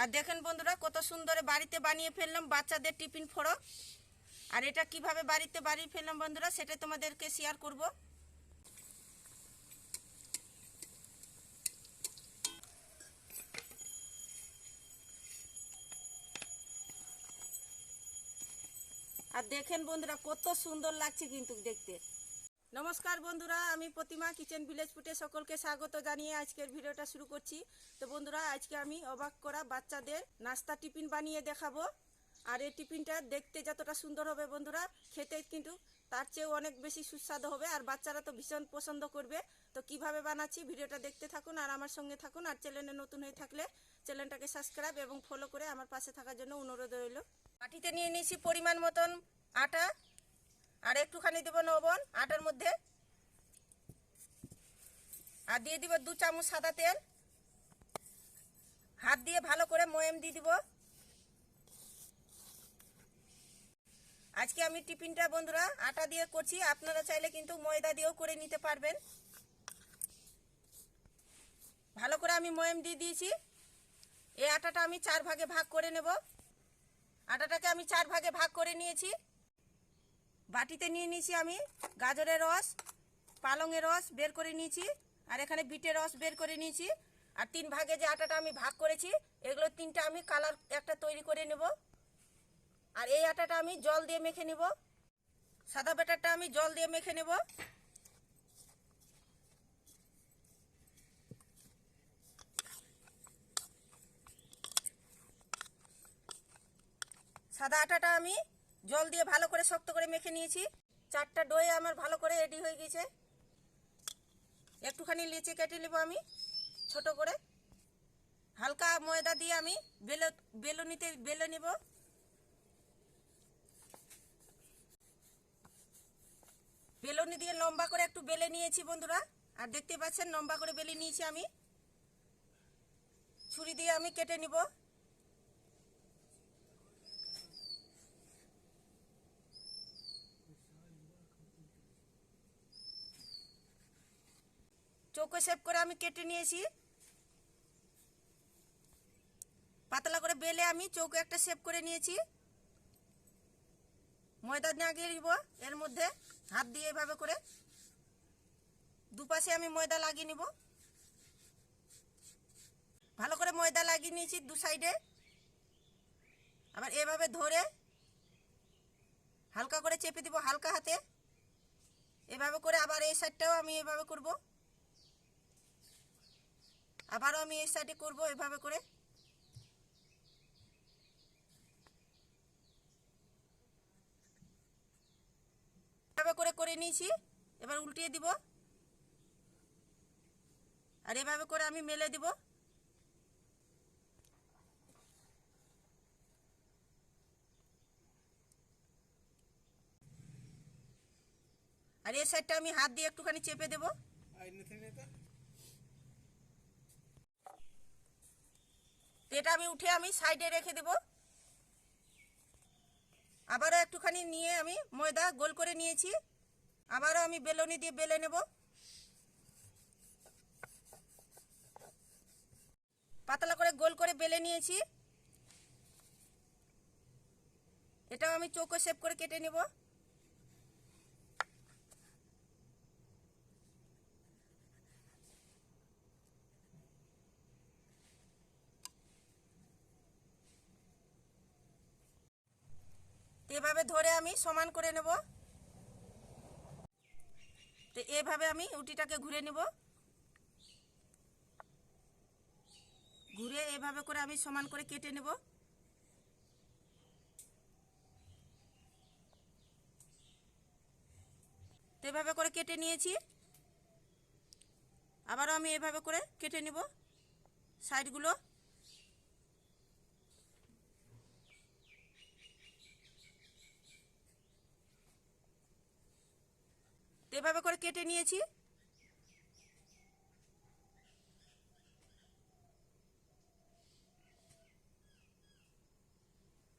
আর দেখেন বন্ধুরা, কত সুন্দর বাড়িতে বানিয়ে ফেললাম, বাচ্চাদের টিফিন ফোড়ো আর এটা কীভাবে বাড়িতে বানিয়ে ফেললাম বন্ধুরা সেটা তোমাদেরকে শেয়ার করব। আর দেখেন বন্ধুরা, কত সুন্দর লাগছে কিন্তু দেখতে। নমস্কার বন্ধুরা, আমি প্রতিমা কিচেন ভিলেজ ফুটে সকলকে স্বাগত জানিয়ে আজকের ভিডিওটা শুরু করছি। তো বন্ধুরা, আজকে আমি অবাক করা বাচ্চাদের নাস্তা টিফিন বানিয়ে দেখাবো। আর এই টিফিনটা দেখতে যতটা সুন্দর হবে বন্ধুরা, খেতে কিন্তু তার চেয়েও অনেক বেশি সুস্বাদু হবে আর বাচ্চারা তো ভীষণ পছন্দ করবে। তো কীভাবে বানাচ্ছি ভিডিওটা দেখতে থাকুন আর আমার সঙ্গে থাকুন আর চ্যানেলে নতুন হয়ে থাকলে চ্যানেলটাকে সাবস্ক্রাইব এবং ফলো করে আমার পাশে থাকার জন্য অনুরোধ রইল। মাটিতে নিয়ে নিয়েছি পরিমাণ মতন আটা আর একটুখানি দেবো লবণ, আটার মধ্যে। আর দিয়ে দিব দু চামচ সাদা তেল। হাত দিয়ে ভালো করে ময়াম দিয়ে দিব। আজকে আমি টিফিনটা বন্ধুরা আটা দিয়ে করছি, আপনারা চাইলে কিন্তু ময়দা দিয়েও করে নিতে পারবেন। ভালো করে আমি ময়াম দিয়ে দিয়েছি। এই আটাটা আমি চার ভাগে ভাগ করে নেব। আটাটাকে আমি চার ভাগে ভাগ করে নিয়েছি। বাটিতে নিয়ে নিয়েছি আমি গাজরের রস, পালংয়ের রস বের করে নিয়েছি, আর এখানে বিটের রস বের করে নিয়েছি, আর তিন ভাগে যে আটাটা আমি ভাগ করেছি, এগুলো তিনটা আমি কালার একটা তৈরি করে নেব, আর এই আটাটা আমি জল দিয়ে মেখে নেব, সাদা ব্যাটারটা আমি জল দিয়ে মেখে নেব। সাদা আটাটা আমি জল দিয়ে ভালো করে শক্ত করে মেখে নিয়েছি। চারটা ডোয়ে আমার ভালো করে রেডি হয়ে গেছে একটুখানি লিচি কেটে নেব আমি, ছোট করে। হালকা ময়দা দিয়ে আমি বেলো, বেলুনিতে বেলে নেব। বেলুনি দিয়ে লম্বা করে একটু বেলে নিয়েছি বন্ধুরা। আর দেখতে পাচ্ছেন লম্বা করে বেলে নিয়েছি আমি। ছুরি দিয়ে আমি কেটে নিব। চৌকো শেপ করে আমি কেটে নিয়েছি। পাতলা করে বেলে আমি চৌকো একটা শেপ করে নিয়েছি। ময়দা লাগিয়ে দিব, এর মধ্যে হাত দিয়ে এভাবে করে। দুপাশে আমি ময়দা লাগিয়ে নিব। ভালো করে ময়দা লাগিয়ে নিয়েছি দু সাইডে। আবার এভাবে ধরে হালকা করে চেপে দিব হালকা হাতে। এভাবে করে আবার এই সাইডটাও আমি এভাবে করব। আবারও আমি এই সাইডে করব এভাবে করে। এভাবে করে করে নিয়েছি, এবার উল্টিয়ে দিব। আর এভাবে করে আমি মেলে দিব। আর এই সাইডটা আমি হাত দিয়ে একটুখানি চেপে দেব। এটা আমি উঠে আমি সাইডে রেখে দেব। আবারও একটুখানি নিয়ে আমি ময়দা গোল করে নিয়েছি। আবারও আমি বেলনি দিয়ে বেলে নেব। পাতলা করে গোল করে বেলে নিয়েছি। এটাও আমি চৌকো শেপ করে কেটে নেব। এভাবে ধরে আমি সমান করে নেব। তো এভাবে আমি উটিটাকে ঘুরে নেব। ঘুরে এভাবে করে আমি সমান করে কেটে নেব। তো এভাবে করে কেটে নিয়েছি। আবারও আমি এভাবে করে কেটে নেব। সাইডগুলো এভাবে করে কেটে নিয়েছি।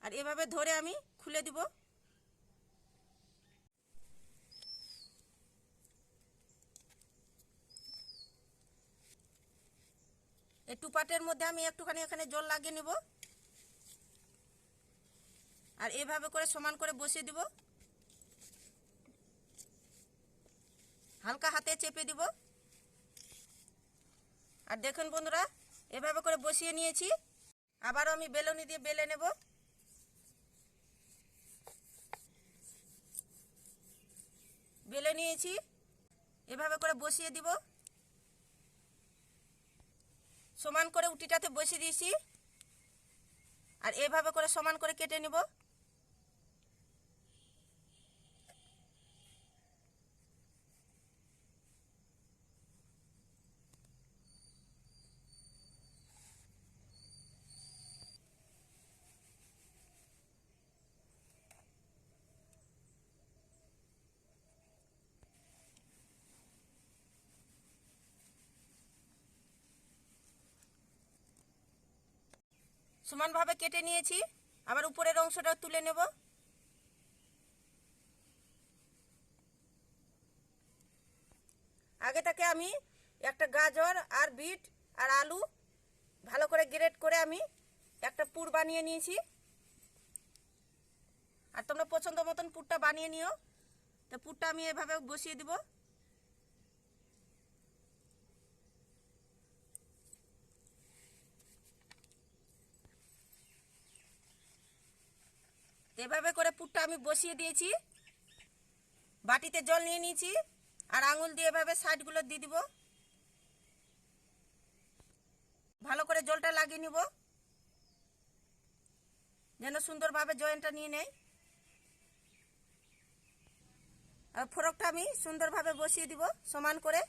আর এভাবে ধরে আমি খুলে দিব। এই টুপাটের মধ্যে আমি একটুখানি এখানে জল লাগিয়ে নেব। আর এভাবে করে সমান করে বসিয়ে দিব। হালকা হাতে চেপে দিব। আর দেখুন বন্ধুরা, এভাবে করে বসিয়ে নিয়েছি। আবারও আমি বেলুনি দিয়ে বেলে নেব। বেলে নিয়েছি। এভাবে করে বসিয়ে দিব। সমান করে উটিটাতে বসিয়ে দিয়েছি। আর এভাবে করে সমান করে কেটে নেব। সমানভাবে কেটে নিয়েছি। আবার উপরের অংশটা তুলে নেব। আগে থেকে আমি একটা গাজর আর বিট আর আলু ভালো করে গ্রেট করে আমি একটা পুর বানিয়ে নিয়েছি। আর তোমরা পছন্দ মতন পুরটা বানিয়ে নিও। তো পুরটা আমি এভাবে বসিয়ে দিব। এভাবে করে পুরটা আমি বসিয়ে দিয়েছি। বাটিতে জল নিয়ে নিয়েছি। আর আঙুল দিয়ে এভাবে সাইডগুলো দিয়ে দিব। ভালো করে জলটা লাগিয়ে নিব। যেন সুন্দরভাবে জয়েন্টটা নিয়ে নেয়। আর ফোরকটা আমি সুন্দরভাবে বসিয়ে দিব সমান করে।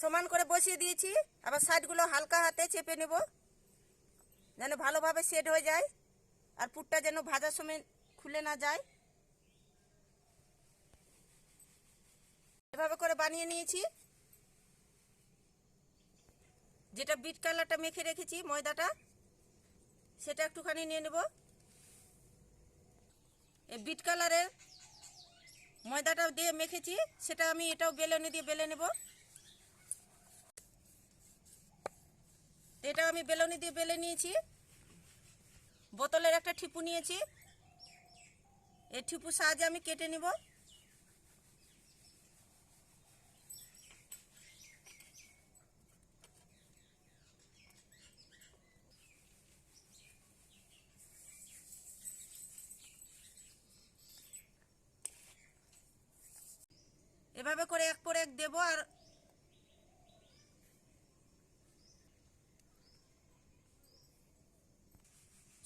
সমান করে বসিয়ে দিয়েছি। আবার সাইডগুলো হালকা হাতে চেপে নেব, যেন ভালোভাবে সেট হয়ে যায় আর পুরটা যেন ভাজার সময় খুলে না যায়। এভাবে করে বানিয়ে নিয়েছি। যেটা বিট কালারটা মেখে রেখেছি ময়দাটা, সেটা একটুখানি নিয়ে নেব। এই বিট কালারের ময়দাটা দিয়ে মেখেছি, সেটা আমি এটাও বেলনে দিয়ে বেলে নেব। এটা আমি বেলনি দিয়ে বেলে নিয়েছি। বোতলের একটা ঠিপু নিয়েছি। এই ঠিপুর সাহায্যে আমি কেটে নিব। এভাবে করে এক পর এক দেবো আর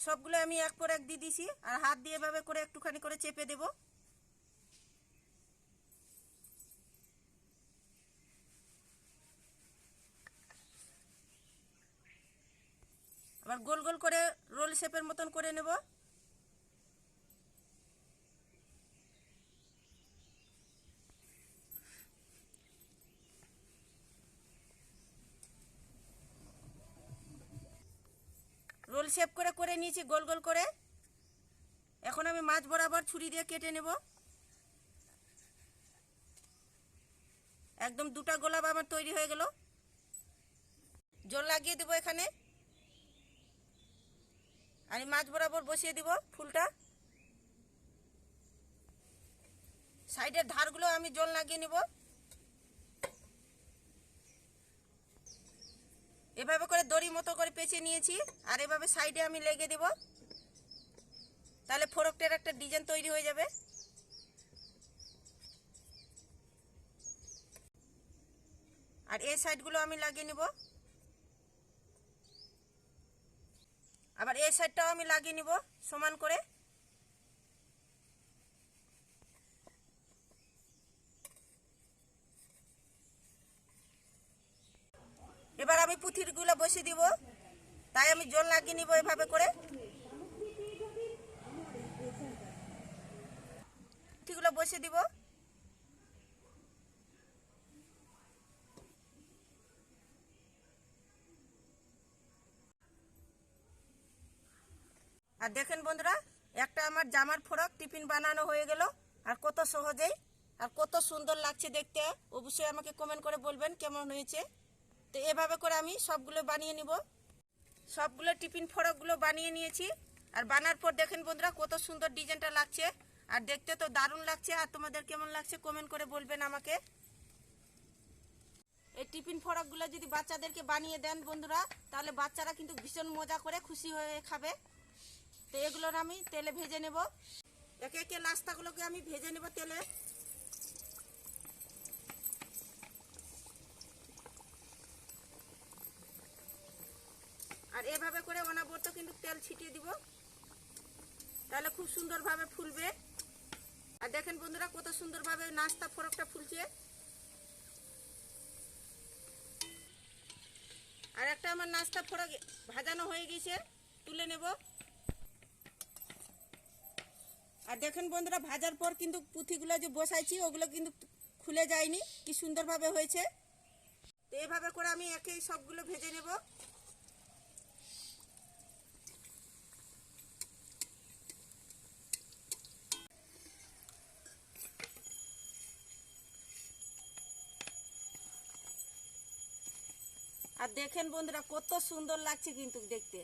সবগুলো আমি এক পর এক দিয়ে দিছি, আর হাত দিয়ে এভাবে করে একটুখানি করে চেপে দেব। আবার গোল গোল করে রোল শেপের মতন করে নেব। রোল শেপ করে করে নিয়েছি গোল গোল করে। এখন আমি মাছ বরাবর ছুরি দিয়ে কেটে নেব। একদম দুটা গোলাপ আমার তৈরি হয়ে গেল। জল লাগিয়ে দেবো এখানে। আমি মাছ বরাবর বসিয়ে দিব ফুলটা। সাইডের ধারগুলো আমি জল লাগিয়ে নিব। এভাবে করে দড়ি মতো করে পেঁচে নিয়েছি, আর এভাবে সাইডে আমি লেগে দেব। তাহলে ফোরকটার একটা ডিজাইন তৈরি হয়ে যাবে। আর এই সাইডগুলো আমি লাগিয়ে নিব। আবার এই সাইডটাও আমি লাগিয়ে নিব সমান করে। এবার আমি পুঁথিরগুলো বসিয়ে দিব। তাই আমি জল লাগিয়ে নিব এভাবে করে। পুঁথিগুলো বসিয়ে দিব। আর দেখেন বন্ধুরা, একটা আমার জামার ফরক টিফিন বানানো হয়ে গেল। আর কত সহজেই, আর কত সুন্দর লাগছে দেখতে। অবশ্যই আমাকে কমেন্ট করে বলবেন কেমন হয়েছে। তো এভাবে করে আমি সবগুলো বানিয়ে নিব। সবগুলো টিফিন ফড়কগুলো বানিয়ে নিয়েছি। আর বানার পর দেখেন বন্ধুরা, কত সুন্দর ডিজাইনটা লাগছে। আর দেখতে তো দারুণ লাগছে। আর তোমাদের কেমন লাগছে কমেন্ট করে বলবেন আমাকে। এই টিফিন ফড়কগুলো যদি বাচ্চাদেরকে বানিয়ে দেন বন্ধুরা, তাহলে বাচ্চারা কিন্তু ভীষণ মজা করে খুশি হয়ে খাবে। তো এগুলোর আমি তেলে ভেজে নেব। একে একে নাস্তাগুলোকে আমি ভেজে নেব তেলে। আর এভাবে করে অনাবর্ত কিন্তু তেল ছিটিয়ে দিব। তাহলে খুব সুন্দরভাবে ফুলবে। আর দেখেন বন্ধুরা কত সুন্দরভাবে নাস্তা ফরকটা ফুলছে। আর একটা আমার নাস্তা ফরক ভাজানো হয়ে গেছে, তুলে নেব। আর দেখেন বন্ধুরা ভাজার পর কিন্তু পুঁথিগুলো যে বসাইছি, ওগুলো কিন্তু খুলে যায়নি। কি সুন্দরভাবে হয়েছে। তো এভাবে করে আমি একেই সবগুলো ভেজে নেব। আর দেখেন বন্ধুরা, কত সুন্দর লাগছে কিন্তু দেখতে।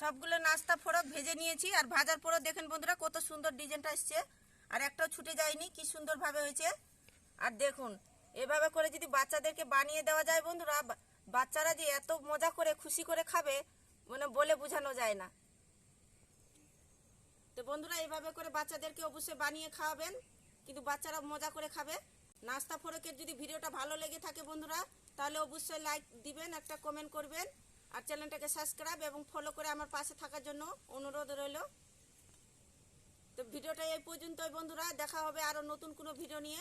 সবগুলো নাস্তা ফোড়ক ভেজে নিয়েছি, আর ভাজার পরও দেখেন বন্ধুরা, কত সুন্দর ডিজাইনটা এসছে। আর একটাও ছুটে যায়নি, কি সুন্দরভাবে হয়েছে। আর দেখুন, এভাবে করে যদি বাচ্চাদেরকে বানিয়ে দেওয়া যায় বন্ধুরা বাচ্চারা যে এত মজা করে, খুশি করে খাবে মানে বলে বোঝানো যায় না। তো বন্ধুরা, এইভাবে করে বাচ্চাদেরকে অবশ্যই বানিয়ে খাওয়াবেন, কিন্তু বাচ্চারা মজা করে খাবে। নাস্তা ফোরকের যদি ভিডিওটা ভালো লেগে থাকে বন্ধুরা, তাহলে অবশ্যই লাইক দিবেন, একটা কমেন্ট করবেন, আর চ্যানেলটাকে সাবস্ক্রাইব এবং ফলো করে আমার পাশে থাকার জন্য অনুরোধ রইল। তো ভিডিওটা এই পর্যন্তই বন্ধুরা, দেখা হবে আরও নতুন কোনো ভিডিও নিয়ে।